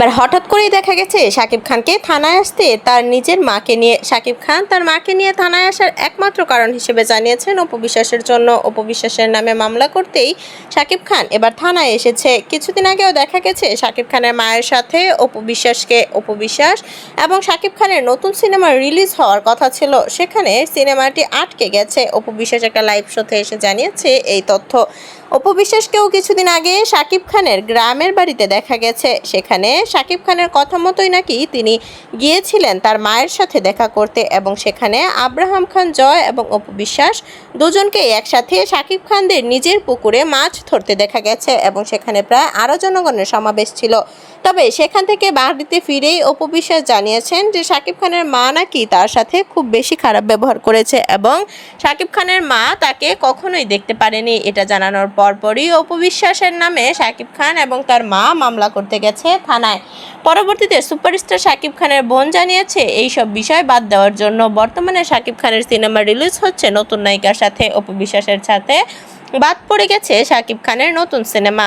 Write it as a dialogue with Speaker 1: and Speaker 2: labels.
Speaker 1: এবার হঠাৎ করেই দেখা গেছে শাকিব খানকে থানায় আসতে তার নিজের মাকে নিয়ে শাকিব খান তার মাকে নিয়ে থানায় আসার একমাত্র কারণ হিসেবে জানিয়েছেন অপবিশ্বাসের জন্য। অপবিশ্বাসের নামে মামলা করতেই শাকিব খান এবার থানায় এসেছে। কিছুদিন আগেও দেখা গেছে শাকিব খানের মায়ের সাথে অপবিশ্বাসকে অপবিশ্বাস এবং শাকিব খানের নতুন সিনেমা রিলিজ হওয়ার কথা ছিল। সেখানে সিনেমাটি আটকে গেছে। অপবিশ্বাস একটা লাইভ শোতে এসে জানিয়েছে এই তথ্য। অপবিশ্বাসকেও কিছুদিন আগে শাকিব খানের গ্রামের বাড়িতে দেখা গেছে। সেখানে শাকিব খানের কথা মতোই নাকি তিনি গিয়েছিলেন তার মায়ের সাথে দেখা করতে এবং সেখানে আব্রাহাম খান জয় এবং অপবিশ্বাস দুজনকেই একসাথে শাকিব খানদের নিজের পুকুরে মাছ ধরতে দেখা গেছে এবং সেখানে প্রায় আরও জনগণের সমাবেশ ছিল। তবে সেখান থেকে বাড়িতে ফিরেই অপবিশ্বাস জানিয়েছেন যে শাকিব খানের মা নাকি তার সাথে খুব বেশি খারাপ ব্যবহার করেছে এবং শাকিব খানের মা তাকে কখনোই দেখতে পারেনি। এটা জানানোর পরপরই অপবিশ্বাসের নামে শাকিব খান এবং তার মা মামলা করতে গেছে থানায়। পরবর্তীতে সুপারস্টার শাকিব খানের বোন জানিয়েছে এই সব বিষয় বাদ দেওয়ার জন্য বর্তমানে শাকিব খানের সিনেমা রিলিজ হচ্ছে নতুন নায়িকার সাথে। অপবিশ্বাসের সাথে বাদ পড়ে গেছে শাকিব খানের নতুন সিনেমা।